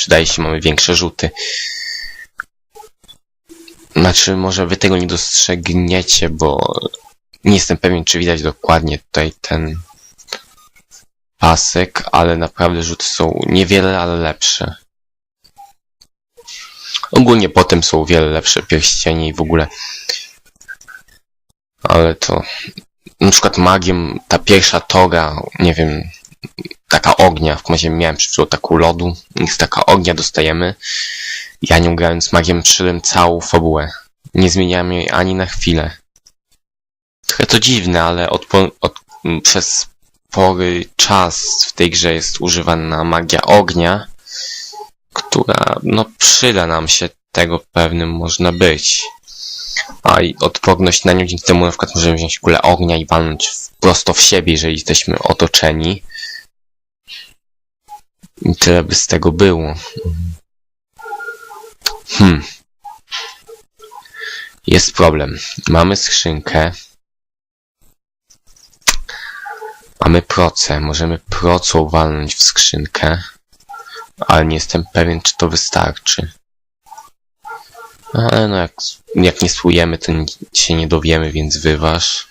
przydaje się, mamy większe rzuty. Znaczy, może wy tego nie dostrzegniecie, bo nie jestem pewien, czy widać dokładnie tutaj ten pasek, ale naprawdę rzuty są niewiele, ale lepsze. Ogólnie potem są wiele lepsze pierścienie i w ogóle. Ale to na przykład magiem ta pierwsza toga, nie wiem, taka ognia, w razie miałem chwilą taką lodu, z taka ognia dostajemy. Ja nią grając magiem przyszedłem całą fabułę. Nie zmieniałem jej ani na chwilę. Trochę to dziwne, ale od, od, przez spory czas w tej grze jest używana magia ognia, która no przyda nam się tego pewnym można być. A i odporność na nią dzięki temu na przykład możemy wziąć kulę ognia i walnąć prosto w siebie, jeżeli jesteśmy otoczeni. I tyle by z tego było. Hmm. Jest problem. Mamy skrzynkę. Mamy proce. Możemy procą walnąć w skrzynkę. Ale nie jestem pewien, czy to wystarczy. Ale no jak, jak nie spłujemy, to się nie dowiemy, więc wyważ.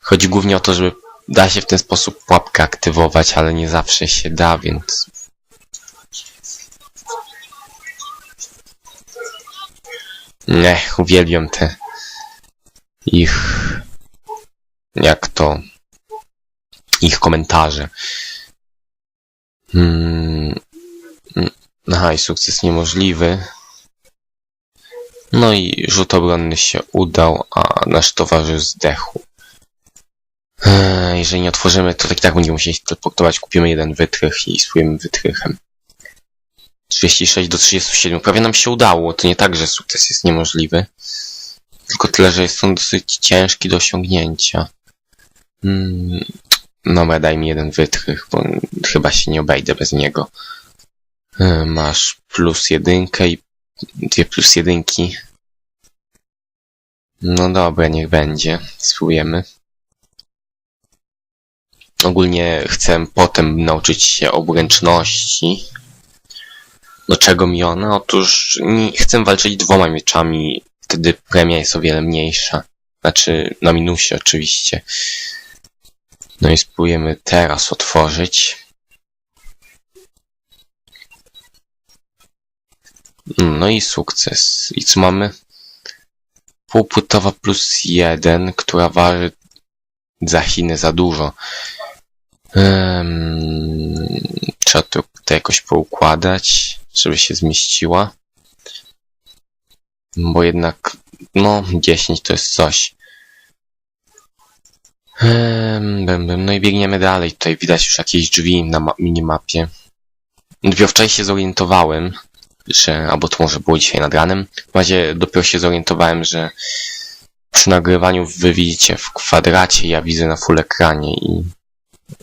Chodzi głównie o to, żeby da się w ten sposób pułapkę aktywować, ale nie zawsze się da, więc... Nie, uwielbiam te ich... jak to... ich komentarze. Hmm... Aha, i sukces niemożliwy. No i rzut obronny się udał, a nasz towarzysz zdechł. Eee, jeżeli nie otworzymy, to tak i tak będziemy musieli teleportować. Kupimy jeden wytrych i swoim wytrychem. 36 do 37. Prawie nam się udało. To nie tak, że sukces jest niemożliwy. Tylko tyle, że jest on dosyć ciężki do osiągnięcia. Hmm. Dobra, daj mi jeden wytrych, bo chyba się nie obejdę bez niego. Eee, masz plus jedynkę i dwie plus jedynki. No dobra, niech będzie. Spróbujemy. Ogólnie chcę potem nauczyć się obręczności. Do czego mi ona? Otóż nie, chcę walczyć dwoma mieczami, wtedy premia jest o wiele mniejsza. Znaczy, na minusie oczywiście. No i spróbujemy teraz otworzyć. No i sukces. I co mamy? Półpłytowa plus jeden, która waży za Chiny za dużo. Trzeba to, to jakoś poukładać, żeby się zmieściła. Bo jednak, no, 10 to jest coś. Um, no i biegniemy dalej. Tutaj widać już jakieś drzwi na minimapie. Dopiero się zorientowałem, że, albo to może było dzisiaj nad ranem. W razie dopiero się zorientowałem, że przy nagrywaniu wy widzicie w kwadracie, ja widzę na full ekranie i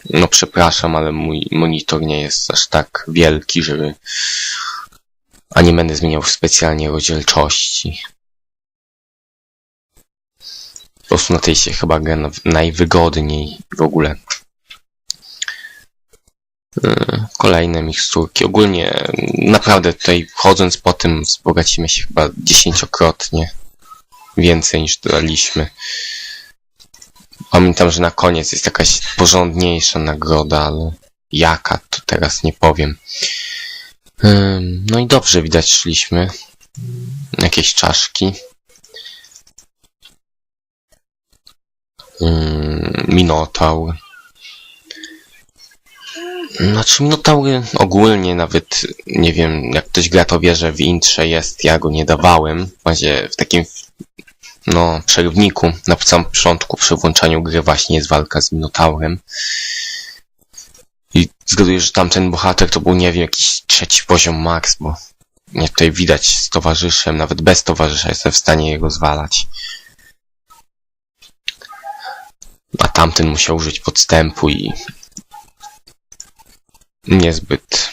no przepraszam, ale mój monitor nie jest aż tak wielki, żeby a nie będę zmieniał specjalnie rozdzielczości. Po prostu na tej się chyba gra najwygodniej w ogóle. E, kolejne miksturki. Ogólnie naprawdę tutaj chodząc po tym wzbogacimy się chyba dziesięciokrotnie więcej niż dodaliśmy. Pamiętam, że na koniec jest jakaś porządniejsza nagroda, ale jaka to teraz nie powiem. No i dobrze widać szliśmy. Jakieś czaszki. Minotaur. Znaczy Minotaury ogólnie nawet, nie wiem, jak ktoś gra to wie, że w intrze jest, ja go nie dawałem. W w takim no, przerwniku na samym początku przy włączaniu gry właśnie jest walka z Minotaurem. I zgaduję, że tamten bohater to był, nie wiem, jakiś trzeci poziom max, bo nie tutaj widać z towarzyszem, nawet bez towarzysza jestem w stanie jego zwalać. A tamten musiał użyć podstępu i niezbyt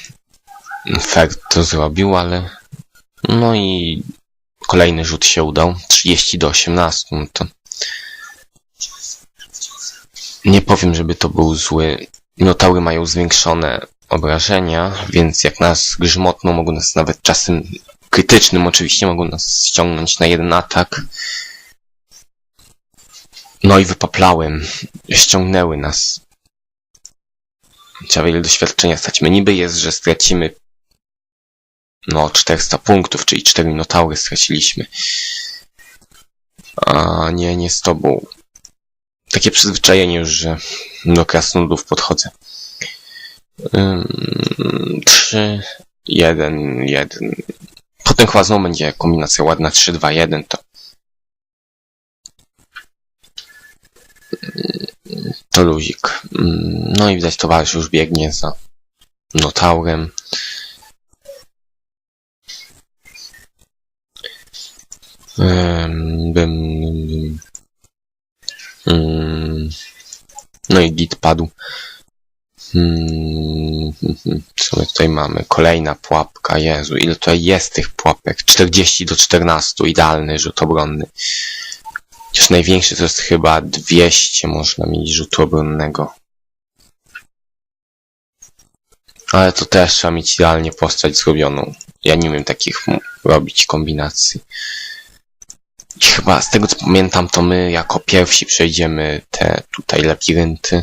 fair to zrobił, ale no i Kolejny rzut się udał. 30 do 18. No to... Nie powiem, żeby to był zły. Minotaury mają zwiększone obrażenia, więc jak nas grzmotną, mogą nas nawet czasem krytycznym oczywiście, mogą nas ściągnąć na jeden atak. No i wypaplałem. Ściągnęły nas. Trzeba wiele doświadczenia stać. My niby jest, że stracimy no 400 punktów, czyli 4 minotaury straciliśmy. A nie, nie z tobą. Takie przyzwyczajenie już, że do krasnoludów podchodzę. Ym, 3, 1, 1. Potem chyba znowu będzie kombinacja ładna 3, 2, 1 to to luzik. No i widać towarzysz już biegnie za notaurem. Ym, bym, bym. Ym, No i git padł. Hmm, co my tutaj mamy? Kolejna pułapka. Jezu, ile tutaj jest tych pułapek? 40 do 14. Idealny rzut obronny. Chociaż największy to jest chyba 200 można mieć rzutu obronnego. Ale to też trzeba mieć idealnie postać zrobioną. Ja nie umiem takich robić kombinacji. Chyba z tego co pamiętam, to my jako pierwsi przejdziemy te tutaj labirynty.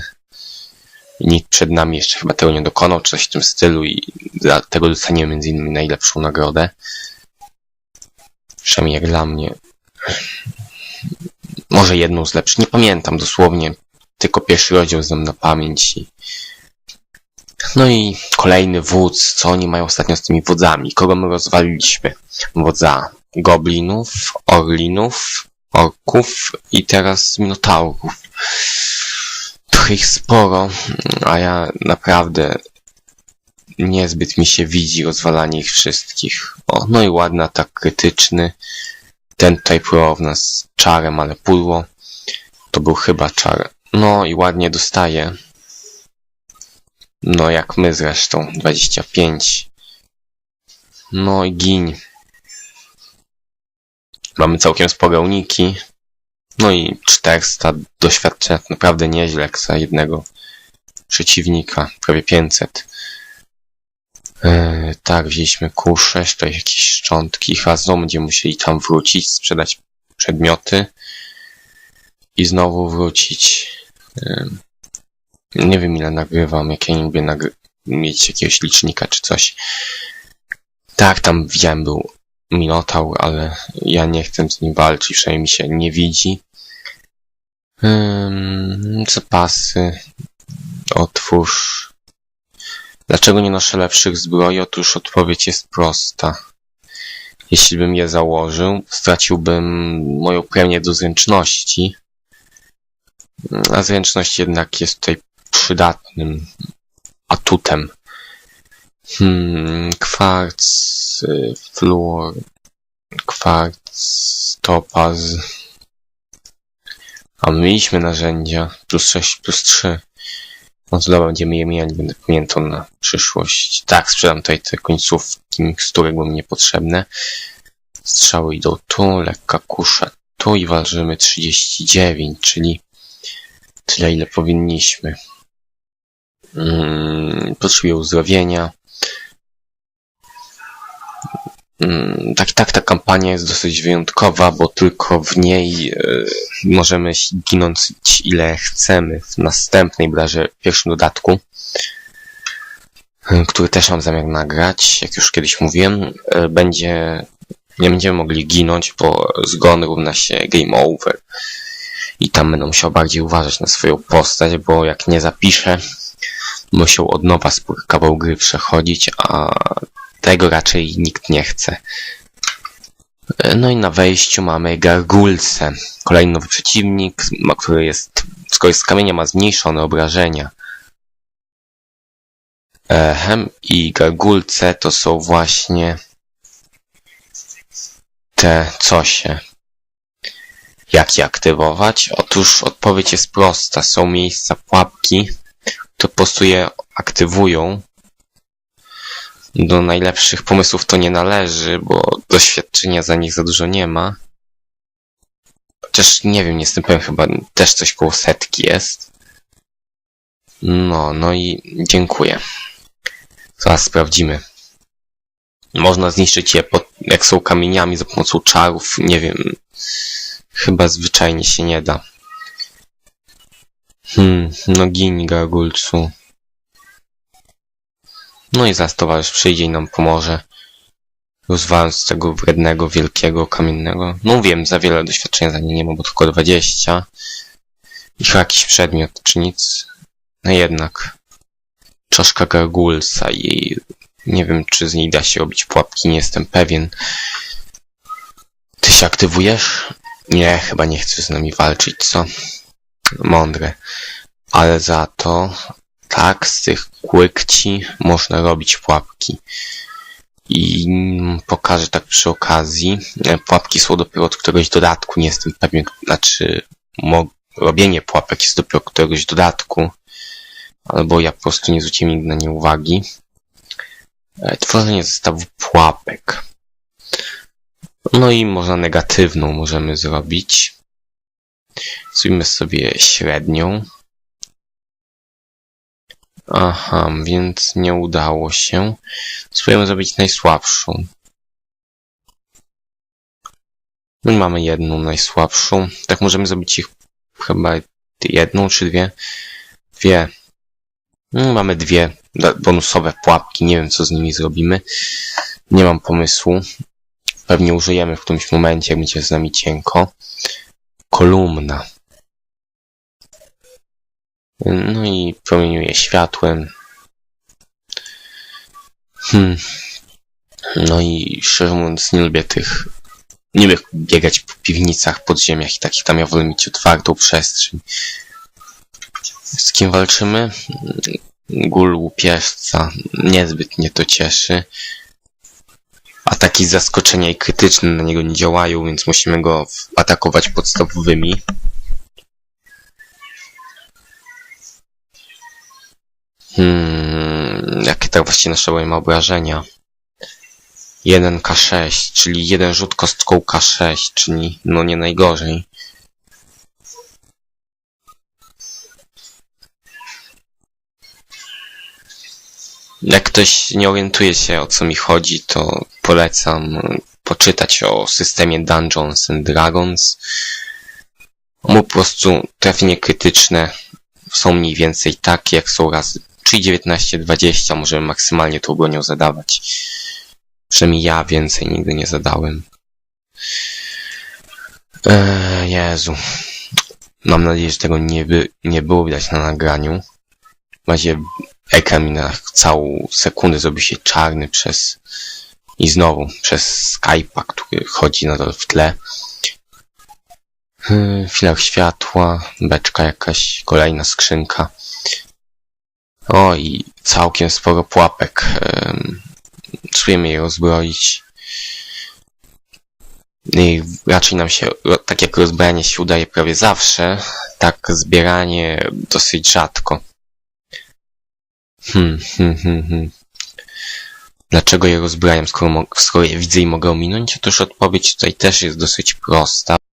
Nikt przed nami jeszcze chyba tego nie dokonał, coś w tym stylu i dlatego dostaniemy między innymi najlepszą nagrodę. Przynajmniej jak dla mnie. Może jedną z lepszych. Nie pamiętam dosłownie. Tylko pierwszy rozdział znam na pamięć. No i kolejny wódz. Co oni mają ostatnio z tymi wodzami? Kogo my rozwaliliśmy? Wodza goblinów, orlinów, orków i teraz minotaurów. Trochę ich sporo, a ja naprawdę niezbyt mi się widzi rozwalanie ich wszystkich. O, no i ładny atak krytyczny. Ten tutaj próbował w nas czarem, ale pudło. To był chyba czar. No i ładnie dostaje. No jak my zresztą. 25. No i gin. Mamy całkiem spore uniki. No i 400 doświadczenia. Naprawdę nieźle za jednego przeciwnika. Prawie 500. Yy, tak, wzięliśmy kuszę, tutaj jakieś szczątki. Znowu będziemy musieli tam wrócić, sprzedać przedmioty i znowu wrócić. Yy, nie wiem ile nagrywam, jak ja nie mieć jakiegoś licznika czy coś. Tak, tam widziałem był Minotaur, ale ja nie chcę z nim walczyć, przynajmniej mi się nie widzi. Ym, zapasy. Otwórz. Dlaczego nie noszę lepszych zbroi? Otóż odpowiedź jest prosta. Jeśli bym je założył, straciłbym moją premię do zręczności. A zręczność jednak jest tutaj przydatnym atutem. Hmm, kwarc, fluor, kwarc, topaz. A my mieliśmy narzędzia. Plus 6, plus 3. No to dobra, będziemy je mieli, będę pamiętał na przyszłość. Tak, sprzedam tutaj te końcówki miksturek, bo mi niepotrzebne. Strzały idą tu, lekka kusza tu i ważymy 39, czyli tyle ile powinniśmy. Mm, potrzebuję uzdrowienia. Tak, tak, ta kampania jest dosyć wyjątkowa, bo tylko w niej e, możemy ginąć ile chcemy w następnej, bodajże pierwszym dodatku, e, który też mam zamiar nagrać, jak już kiedyś mówiłem, e, będzie, nie będziemy mogli ginąć, bo zgon równa się game over. I tam będę musiał bardziej uważać na swoją postać, bo jak nie zapiszę, musiał od nowa spór kawał gry przechodzić, a tego raczej nikt nie chce. No i na wejściu mamy Gargulce. Kolejny nowy przeciwnik, który jest, skoro jest z kamienia, ma zmniejszone obrażenia. Ehem, i Gargulce to są właśnie te cosie. Jak je aktywować? Otóż odpowiedź jest prosta. Są miejsca pułapki, to po prostu je aktywują. Do najlepszych pomysłów to nie należy, bo doświadczenia za nich za dużo nie ma. Chociaż nie wiem, nie jestem pewien, chyba też coś koło setki jest. No, no i dziękuję. Zaraz sprawdzimy. Można zniszczyć je, pod, jak są kamieniami za pomocą czarów, nie wiem. Chyba zwyczajnie się nie da. Hmm, no gini gargulcu. No i zaraz towarzysz przyjdzie i nam pomoże. Rozwalając tego wrednego, wielkiego, kamiennego. No wiem, za wiele doświadczenia za nie nie mam, bo tylko 20. I chyba jakiś przedmiot, czy nic. No jednak. Czaszka gargulca i nie wiem, czy z niej da się robić pułapki, nie jestem pewien. Ty się aktywujesz? Nie, chyba nie chcesz z nami walczyć, co? Mądre. Ale za to, tak, z tych kłykci można robić pułapki. I pokażę tak przy okazji. E, Pułapki są dopiero od któregoś dodatku, nie jestem pewien, znaczy robienie pułapek jest dopiero od któregoś dodatku. Albo ja po prostu nie zwróciłem nigdy na nie uwagi. E, Tworzenie zestawu pułapek. No i można negatywną możemy zrobić. Zrobimy sobie średnią. Aha, więc nie udało się. Spróbujemy zrobić najsłabszą. No i mamy jedną najsłabszą. Tak możemy zrobić ich chyba jedną czy dwie. Dwie. No, mamy dwie bonusowe pułapki. Nie wiem, co z nimi zrobimy. Nie mam pomysłu. Pewnie użyjemy w którymś momencie, jak będzie z nami cienko. Kolumna. No i promieniuje światłem. Hmm. No i szczerze mówiąc nie lubię tych... Nie lubię biegać po piwnicach, podziemiach i takich tam ja wolę mieć otwartą przestrzeń. Z kim walczymy? Gul łupieżca. Niezbyt mnie to cieszy. Ataki zaskoczenia i krytyczne na niego nie działają, więc musimy go atakować podstawowymi. Hmm, jakie tak właściwie nasze ma obrażenia? 1K6, czyli jeden rzut kostką K6, czyli no nie najgorzej. Jak ktoś nie orientuje się o co mi chodzi, to polecam poczytać o systemie Dungeons and Dragons. Mu po prostu trafienie krytyczne są mniej więcej takie, jak są razy. Czyli 19-20 możemy maksymalnie tą bronią zadawać. Przynajmniej ja więcej nigdy nie zadałem. Eee, Jezu. Mam nadzieję, że tego nie, by, nie było widać na nagraniu. W razie ekran mi na całą sekundę zrobił się czarny przez... I znowu przez Skype'a, który chodzi nadal w tle. Filar światła, beczka jakaś, kolejna skrzynka. O i całkiem sporo pułapek. Spróbujemy je rozbroić. I raczej nam się, tak jak rozbranie się udaje prawie zawsze, tak zbieranie dosyć rzadko. Hmm, hmm, hmm, hmm. Dlaczego je rozbrajam, skoro, skoro je widzę i mogę ominąć? Otóż odpowiedź tutaj też jest dosyć prosta,